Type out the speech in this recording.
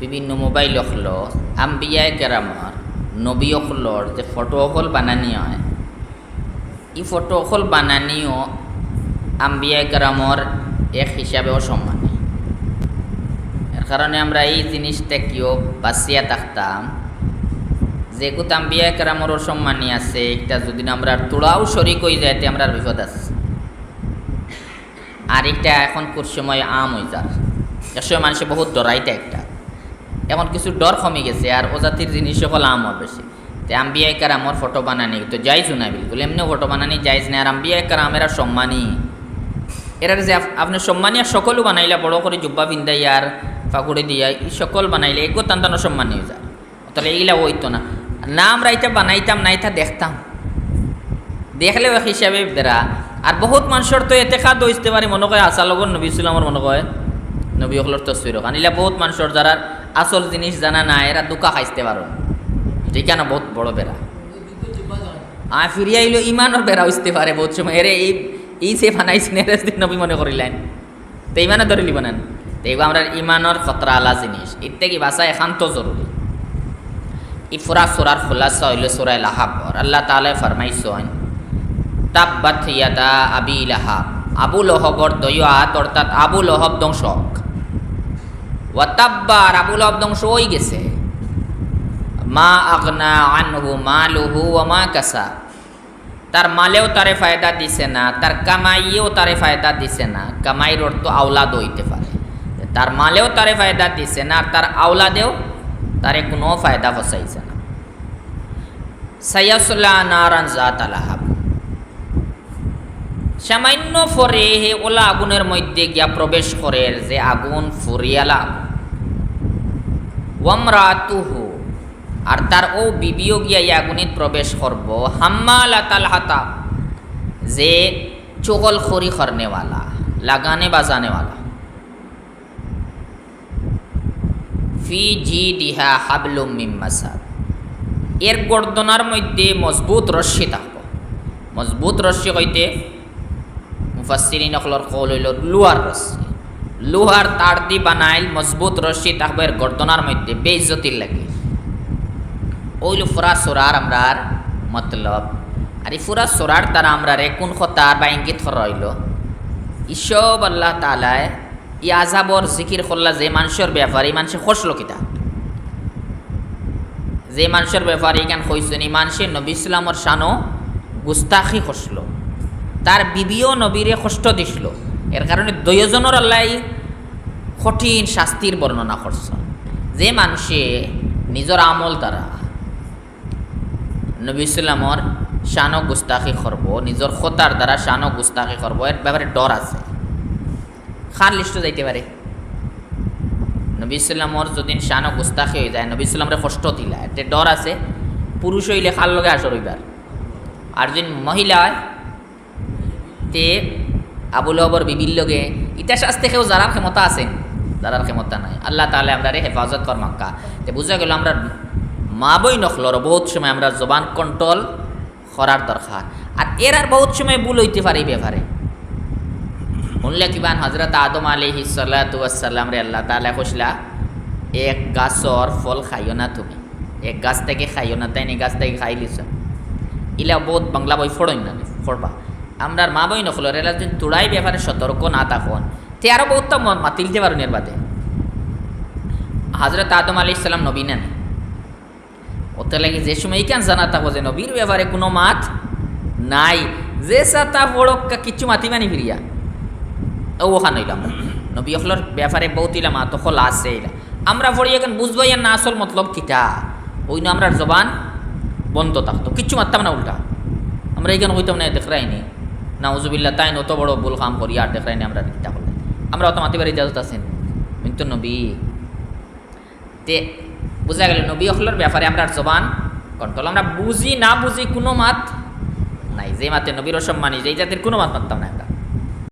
বিভিন্ন মোবাইল অখল আম্বিয়ায় কেরামর নবী অখলর যে ফটো অকল বানানি হয়। এই ফটো অকল বানানিও আম্বিয়ায় কেরামর এক হিসাবে অসম্মানী এর কারণে আমরা এই জিনিসটাকেও বাঁচিয়া থাকতাম? যে কুত আম্বিয়া কেরামর অসম্মানী আছে একটা যদি আমরা তোড়াও শরিক যায়, তে আমরা বিপদ আছে। আর একটা এখন কোর সময় আম হয়ে যার একসময় মানুষে বহুত ডরাইতে একটা এখন কিছু ডর কমে গেছে আর ও জাতির জিনিস সকল আমর বেশি। তে আম্বিয়া কারামর ফটো বানানি, তো যাইজ না বিলকুল এমনিও ফটো বানানি যাইজ না। আর আম্বিয়া কারামেরা সম্মানী। এরা যে আপ- আপনি সম্মানী আর সকলও বানাইলা, বড় করে জুব্বা পিন্দাই আর ফাকুড়ি দিয়া, এই সকল বানাইলে এগো তান তান সম্মানী হয়ে যায়। তাহলে এইগুলা হইতো না। না আমরা এটা বানাইতাম, না এটা দেখতাম। দেখলেও এক হিসাবে বেড়া। আর বহুত মানুষের তো এতে খাদ হইতে পারে, মনে কয় আসা লগর নবী ইসলামর মনে কয়, নবী হকলর তসবির ইলা বহুত মানুষের যারা আসল জিনিস জানা না, এরা দুকা খাইতে পারো। ঠিক না বহুত বড় বেড়া। আর ফিরিয়া আইলো, ইমানের বেড়া হইতে পারে বহুত সময়। এরে এই এই সে ফানাইছেন এর নবী মনে করিলেন। তো ইমানে ধরে লিব নেন। তো এবার আমরা ইমানের খতরা আলা জিনিস। থেকে বাসা একান্ত জরুরি। ই ফুরা সুরার খুলাসা হইল সুরায় লাহাবর আল্লাহ তাআলা ফরমাইছেন তাব্বাত ইয়াদা আবি লাহাব। আবু লহবর দয়াত অর্থাৎ আবু লহব ধ্বংসক। ওয়া তাব্বার আবু ধ্বংস গেছে। মা আগনা আনহু মালুহু ওয়া মা কাসা। তার মালেও তারে ফায়দা দিছে না, তার কামাইয়েও তারে ফায়দা দিছে না। কামাইর অর্থ আওলাদ হইতে পারে। তার মালেও তারে ফায়দা দিছে না, আর তার আওলাদেও তারে কোনো ফায়দা ফসাইছে না। সাইয়াসুল্লাহ নারান জাত আলাহাব সামান্য ফরে হে ওলা আগুনের মধ্যে গিয়া প্রবেশ করে যে আগুন ফুরিয়ালা ওয়ামরাতুহু। আর তার ও বিবিও গিয়া এই আগুনিত প্রবেশ করব। হাম্মাল আতাল হাতা যে চগল খড়ি খরনেওয়ালা, লাগানে বাজানেওয়ালা। ফি জি ডিহা হাবলুম মিম্মাসাদ এর গর্দনার মধ্যে মজবুত রশ্মি থাকব। মজবুত রশ্মি হইতে মুফাসিরিন অকলর কল হইল লুহার রশ্মি। লোহার তার দি বানাইল মজবুত রশ্মি এর গর্দনার মধ্যে বেইজ্জতির লাগে। ওইল ফুরা সোরার আমরার মতলব। আর এই ফুরা সোরার তারা আমরা রে কোন খতার বা ইঙ্গিত রইল ইসব আল্লাহ তালায় ই আজাবর জিকির করলা যে মানুষের ব্যাপারে মানুষের খসলো কিতা যে মানুষের ব্যাপারে এখান কইছেন এই মানুষের নবী ইসলামর শানো গুস্তাখি খসলো তার বিবিও নবীরে কষ্ট দিছিল এর কারণে দুইজনের আল্লাহ কঠিন শাস্তির বর্ণনা করছে। যে মানুষে নিজের আমল দ্বারা নবী ইসলামর শানো গুস্তাখি করব, নিজের খতার দ্বারা শানো গুস্তাখি করব, এর ব্যাপারে ডর আছে। খার লিস্ট যাইতে পারে। নবী ইসলামর যদি শানো গুস্তাখি হয়ে যায়, নবী ইসলামরে কষ্ট দিলা, এতে ডর আছে। পুরুষ হইলে খার লগে আসর হইবার। আর যদি মহিলা তে আবুল হবর বিবির লগে কেউ যারার ক্ষমতা আছে। যারার ক্ষমতা নাই। আল্লাহ তাহলে আমরা হেফাজত কর মাক্কা। তে বুঝা গেল আমরা মা বই নখলর বহুত সময় আমরা জবান কন্ট্রোল করার দরকার আর এর আর বহুত সময় ভুল হইতে পারে এই ব্যাপারে শুনলে কিবান হজরত আদম আলহি সাল্লাম রে আল্লাহ তালা কইসলা এক গাছর ফল খাইও না তুমি। এক গাছ থেকে খাইও না তাই নি গাছ থেকে খাই লিছ। ইলা বহুত বাংলা বই ফড়ই না ফড়বা আমরা মা বই নখলো এরা যদি তোড়াই ব্যাপারে সতর্ক না তখন তে আরও বহুত তো মাতিলতে পারো এর বাদে। হজরত আদম আলি ইসলাম নবী নেন। ওতে লাগে যে সময় কেন জানা থাকো যে নবীর ব্যাপারে কোনো মাত নাই। যে সাতা বড়ক্কা কিচ্ছু মাতি মানি ফিরিয়া। ও ওখানে হইলাম। নবী অখলর ব্যাপারে বহুত ইলাম আতখল আছে আমরা পড়ি এখন বুঝবাই না আসল মতলব কিটা ওই না আমরা জবান বন্ধ থাকতো। কিচ্ছু মারতাম না উল্টা। আমরা এখানে হইতাম না, দেখরাইনি। না উজুবিল্লা তাই অত বড় ভুল কাম করি, আর দেখাইনি আমরা রিক্তা করলে আমরা অত মাতিবার ইজাজত আছেন। কিন্তু নবী। তে, বোঝা গেল, নবী অখলের ব্যাপারে আমরা জবান কন্ট্রোল আমরা বুঝি, না বুঝি কোনো মাত নাই। যে মাতে নবীর অসম্মানি, যেই জাতির কোনো মাত মারতাম না।